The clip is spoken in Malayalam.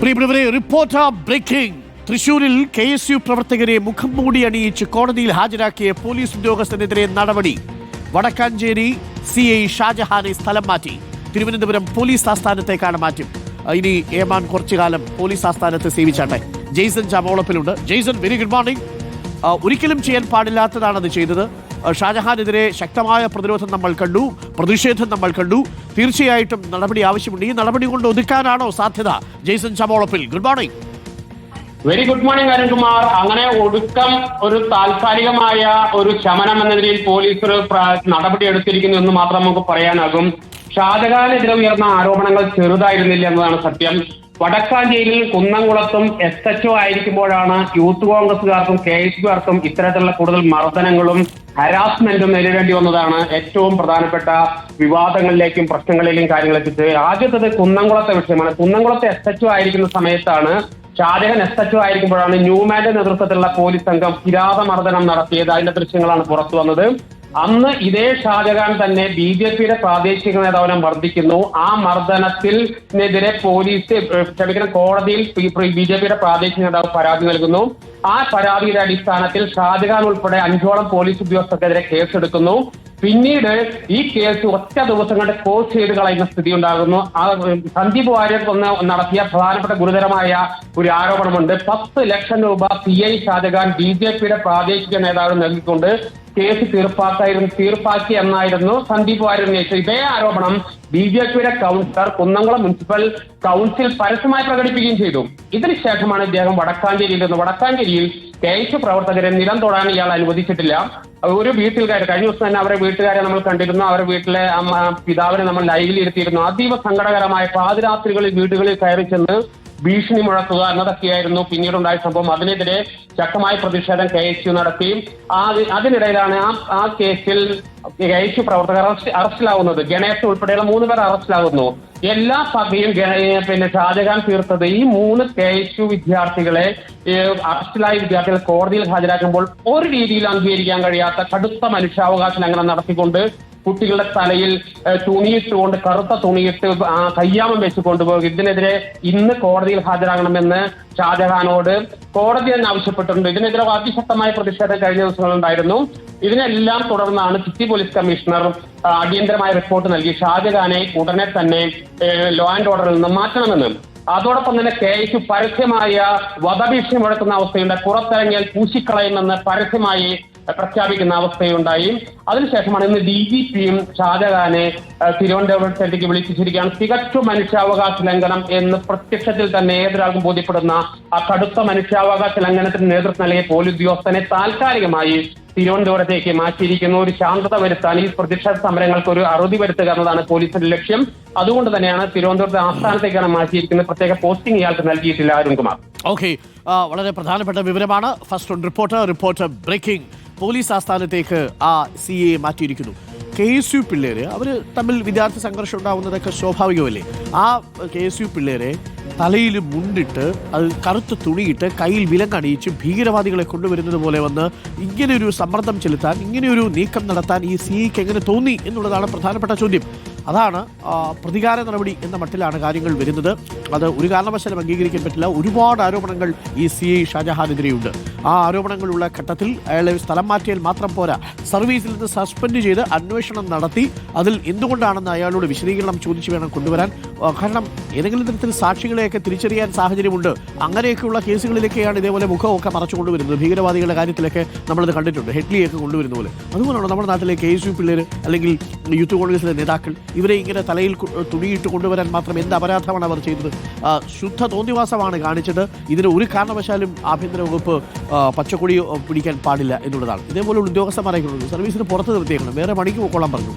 പ്രിയപ്പെട്ടവരെ റിപ്പോർട്ടർ ബ്രേക്കിംഗ്. തൃശൂരിൽ കെ എസ് യു പ്രവർത്തകരെ മുഖം മൂടി അണിയിച്ച് കോടതിയിൽ ഹാജരാക്കിയ പോലീസ് ഉദ്യോഗസ്ഥനെതിരെ നടപടി. വടക്കാഞ്ചേരി സി ഐ ഷാജഹാനെ സ്ഥലം മാറ്റി. തിരുവനന്തപുരം പോലീസ് ആസ്ഥാനത്തേക്കാണ് മാറ്റം. ഇനി ഏമാൻ കുറച്ചു കാലം പോലീസ് ആസ്ഥാനത്ത് സേവിച്ചാട്ടെ. ജെയ്സൺ ചാമോളപ്പിലുണ്ട് ജെയ്സൺ വെരി ഗുഡ് മോർണിംഗ് ഒരിക്കലും ചെയ്യാൻ പാടില്ലാത്തതാണത് ചെയ്തത്. ഷാജഹാനെതിരെ ശക്തമായ പ്രതിരോധം നമ്മൾ കണ്ടു. പ്രതിഷേധം നമ്മൾ കണ്ടു. തീർച്ചയായിട്ടും നടപടി ആവശ്യമുണ്ട്. ഈ നടപടി കൊണ്ട് ഒതുക്കാനാണോ സാധ്യത? Jaison ചമോളപ്പിൽ. Good morning very good morning Arunkumar. അങ്ങനെ ഒടുക്കം ഒരു താൽക്കാലികമായ ഒരു ശമനം എന്ന നിലയിൽ പോലീസ് നടപടി എടുത്തിരിക്കുന്നു എന്ന് മാത്രം നമുക്ക് പറയാനാകും. ഷാജഹാനെതിരെ ഉയർന്ന ആരോപണങ്ങൾ ചെറുതായിരുന്നില്ല എന്നതാണ് സത്യം. വടക്കാഞ്ചേരിയിൽ കുന്നംകുളത്തും എസ് എച്ച് ഒ ആയിരിക്കുമ്പോഴാണ് യൂത്ത് കോൺഗ്രസുകാർക്കും കെ എസ് പിക്കാർക്കും ഇത്തരത്തിലുള്ള കൂടുതൽ മർദ്ദനങ്ങളും ഹരാസ്മെന്റും നേരിടേണ്ടി വന്നതാണ്. ഏറ്റവും പ്രധാനപ്പെട്ട വിവാദങ്ങളിലേക്കും പ്രശ്നങ്ങളിലേക്കും കാര്യങ്ങളെത്തിച്ച് ആദ്യത്തത് കുന്നംകുളത്തെ വിഷയമാണ്. കുന്നംകുളത്തെ എസ് എച്ച് ആയിരിക്കുന്ന സമയത്താണ് ഷാജഹാൻ എസ് എച്ച് ആയിരിക്കുമ്പോഴാണ് ന്യൂമാന്റെ നേതൃത്വത്തിലുള്ള പോലീസ് സംഘം കിരാതമർദ്ദനം നടത്തിയത്. അതിന്റെ ദൃശ്യങ്ങളാണ് പുറത്തു വന്നത്. അന്ന് ഇതേ ഷാജഹാൻ തന്നെ ബി ജെ പിയുടെ പ്രാദേശിക നേതാവിനെ മർദ്ദിക്കുന്നു. ആ മർദ്ദനത്തിനെതിരെ പോലീസ് ക്ഷമിക്കുന്ന കോടതിയിൽ ബി ജെ പിയുടെ പ്രാദേശിക നേതാവ് പരാതി നൽകുന്നു. ആ പരാതിയുടെ അടിസ്ഥാനത്തിൽ ഷാജഹാൻ ഉൾപ്പെടെ അഞ്ചോളം പോലീസ് ഉദ്യോഗസ്ഥർക്കെതിരെ കേസെടുക്കുന്നു. പിന്നീട് ഈ കേസ് ഒറ്റ ദിവസം കൊണ്ട് ക്ലോസ് ചെയ്ത് കളയുന്ന സ്ഥിതി ഉണ്ടാകുന്നു ആ സന്ദീപ് വാര്യർ ഒന്ന് നടത്തിയ പ്രധാനപ്പെട്ട ഗുരുതരമായ ഒരു ആരോപണമുണ്ട്. പത്ത് ലക്ഷം രൂപ P I Shajahan B J പിയുടെ പ്രാദേശിക നേതാവ് നൽകിക്കൊണ്ട് കേസ് തീർപ്പാക്കായിരുന്നു തീർപ്പാക്കി എന്നായിരുന്നു സന്ദീപ് വാര്യർ ഉന്നയിച്ചത് ഇതേ ആരോപണം ബി ജെ പിയുടെ കൗൺസിലർ കുന്നംകുളം മുനിസിപ്പൽ കൗൺസിൽ പരസ്യമായി പ്രകടിപ്പിക്കുകയും ചെയ്തു. ഇതിനുശേഷമാണ് ഇദ്ദേഹം വടക്കാഞ്ചേരിയിൽ നിന്ന് വടക്കാഞ്ചേരിയിൽ കെ പ്രവർത്തകരെ നിലം തൊടാൻ ഇയാൾ അനുവദിച്ചിട്ടില്ല. ഒരു വീട്ടുകാർ കഴിഞ്ഞ ദിവസം തന്നെ അവരെ വീട്ടുകാരെ നമ്മൾ കണ്ടിരുന്നു. അവരുടെ വീട്ടിലെ പിതാവിനെ നമ്മൾ ലൈവിൽ ഇരുത്തിയിരുന്നു അതീവ സങ്കടകരമായ പാതിരാത്രികളിൽ വീടുകളിൽ കയറി ചെന്ന് ഭീഷണി മുഴക്കുക എന്നതൊക്കെയായിരുന്നു പിന്നീടുണ്ടായ സംഭവം. അതിനെതിരെ ശക്തമായ പ്രതിഷേധം കെ എസ് യു നടത്തി. അതിനിടയിലാണ് ആ ആ കേസിൽ കെ എസ് യു പ്രവർത്തകർ അറസ്റ്റ് അറസ്റ്റിലാവുന്നത്. ഗണേഷ് ഉൾപ്പെടെയുള്ള മൂന്ന് പേർ അറസ്റ്റിലാകുന്നു എല്ലാ സഭയും പിന്നെ ഷാജഹാൻ തീർത്തത് ഈ മൂന്ന് കെ എസ് യു വിദ്യാർത്ഥികളെ അറസ്റ്റിലായ വിദ്യാർത്ഥികൾ കോടതിയിൽ ഹാജരാക്കുമ്പോൾ ഒരു രീതിയിൽ അംഗീകരിക്കാൻ കഴിയാത്ത കടുത്ത മനുഷ്യാവകാശ ലംഘനം നടത്തിക്കൊണ്ട് കുട്ടികളുടെ തലയിൽ തുണിയിട്ടുകൊണ്ട് കറുത്ത തുണിയിട്ട് കയ്യാമം വെച്ച് കൊണ്ടുപോകും. ഇതിനെതിരെ ഇന്ന് കോടതിയിൽ ഹാജരാകണമെന്ന് ഷാജഹാനോട് കോടതി തന്നെ ആവശ്യപ്പെട്ടിട്ടുണ്ട്. ഇതിനെതിരെ അതിശക്തമായ പ്രതിഷേധം കഴിഞ്ഞ ദിവസങ്ങളുണ്ടായിരുന്നു ഇതിനെല്ലാം തുടർന്നാണ് സിറ്റി പോലീസ് കമ്മീഷണർ അടിയന്തരമായ റിപ്പോർട്ട് നൽകി. ഷാജഹാനെ ഉടനെ തന്നെ ലോ ആൻഡ് ഓർഡറിൽ നിന്ന് മാറ്റണമെന്ന്. അതോടൊപ്പം തന്നെ കെ ഐക്ക് പരസ്യമായ വധഭീഷണി മുഴക്കുന്ന അവസ്ഥയുണ്ട്. പുറത്തിറങ്ങിയാൽ പൂശിക്കളയുമെന്ന് പരസ്യമായി പ്രഖ്യാപിക്കുന്ന അവസ്ഥയുണ്ടായി. അതിനുശേഷമാണ് ഇന്ന് ഡി ജി പിയും ഷാജഹാനെ തിരുവനന്തപുരത്തേക്ക് വിളിച്ചിരിക്കുകയാണ്. തികച്ചും മനുഷ്യാവകാശ ലംഘനം എന്ന് പ്രത്യക്ഷത്തിൽ തന്നെ ഏതൊരാൾക്കും ബോധ്യപ്പെടുന്ന ആ കടുത്ത മനുഷ്യാവകാശ ലംഘനത്തിന് നേതൃത്വം നൽകിയ പോലീസ് ഉദ്യോഗസ്ഥനെ താൽക്കാലികമായി തിരുവനന്തപുരത്തേക്ക് മാറ്റിയിരിക്കുന്നു. ഒരു ശാന്തത വരുത്താൻ ഈ പ്രതിഷേധ സമരങ്ങൾക്ക് ഒരു അറുതി വരുത്തുക എന്നതാണ് പോലീസിന്റെ ലക്ഷ്യം. അതുകൊണ്ട് തന്നെയാണ് തിരുവനന്തപുരത്തെ ആസ്ഥാനത്തേക്കാണ് മാറ്റിയിരിക്കുന്നത്. പ്രത്യേക പോസ്റ്റിംഗ് ഇയാൾക്ക് നൽകിയിട്ടില്ല അരുൺകുമാർ. ഓക്കെ. വളരെ പ്രധാനപ്പെട്ട വിവരമാണ്. First reporter reporter breaking. Police ആസ്ഥാനത്തേക്ക് ആ സി എ മാറ്റിയിരിക്കുന്നു. കെ എസ് യു പിള്ളേര് അവർ തമ്മിൽ വിദ്യാർത്ഥി സംഘർഷം ഉണ്ടാകുന്നതൊക്കെ സ്വാഭാവികമല്ലേ? ആ കെ എസ് യു പിള്ളേരെ തലയിൽ മുണ്ടിട്ട് അത് കറുത്ത തുണിയിട്ട് കയ്യിൽ വിലങ്ങണിയിച്ച് ഭീകരവാദികളെ കൊണ്ടുവരുന്നത് പോലെ വന്ന് ഇങ്ങനെയൊരു സമ്മർദ്ദം ചെലുത്താൻ ഇങ്ങനെയൊരു നീക്കം നടത്താൻ ഈ സി എക്ക് എങ്ങനെ തോന്നി എന്നുള്ളതാണ് പ്രധാനപ്പെട്ട ചോദ്യം. അതാണ് പ്രതികാര നടപടി എന്ന മട്ടിലാണ് കാര്യങ്ങൾ വരുന്നത്. അത് ഒരു കാരണവശാലും അംഗീകരിക്കാൻ പറ്റില്ല ഒരുപാട് ആരോപണങ്ങൾ ഈ സി ഐ ഷാജഹാനെതിരെയുണ്ട്. ആ ആരോപണങ്ങളുള്ള ഘട്ടത്തിൽ അയാളെ സ്ഥലം മാറ്റിയാൽ മാത്രം പോരാ. സർവീസിൽ നിന്ന് സസ്പെൻഡ് ചെയ്ത് അന്വേഷണം നടത്തി അതിൽ എന്തുകൊണ്ടാണെന്ന് അയാളോട് വിശദീകരണം ചോദിച്ചു വേണം കൊണ്ടുവരാൻ. കാരണം ഏതെങ്കിലും തരത്തിൽ സാക്ഷികളെയൊക്കെ തിരിച്ചറിയാൻ സാഹചര്യമുണ്ട്. അങ്ങനെയൊക്കെയുള്ള കേസുകളിലൊക്കെയാണ് ഇതേപോലെ മുഖമൊക്കെ മറച്ചു കൊണ്ടുവരുന്നത് ഭീകരവാദികളുടെ കാര്യത്തിലൊക്കെ നമ്മളത് കണ്ടിട്ടുണ്ട്. ഹെഡ്ലിയൊക്കെ കൊണ്ടുവരുന്ന പോലെ. അതുപോലെയാണ് നമ്മുടെ നാട്ടിലെ കെ എസ് യു പിള്ളേർ അല്ലെങ്കിൽ യൂത്ത് കോൺഗ്രസിലെ നേതാക്കൾ ഇവരെ ഇങ്ങനെ തലയിൽ തുണിയിട്ട് കൊണ്ടുവരാൻ മാത്രം എന്ത് അപരാധമാണ് അവർ ചെയ്തത്? ശുദ്ധ തോന്നിവാസമാണ് കാണിച്ചത്. ഇതിന് ഒരു കാരണവശാലും ആഭ്യന്തര വകുപ്പ് പച്ചക്കൊടി പിടിക്കാൻ പാടില്ല എന്നുള്ളതാണ്. ഇതേപോലെ ഉദ്യോഗസ്ഥന്മാരെ സർവീസിന് പുറത്ത് നിർത്തിയേക്കണം. വേറെ പണിക്ക് കൊള്ളാൻ പറഞ്ഞു.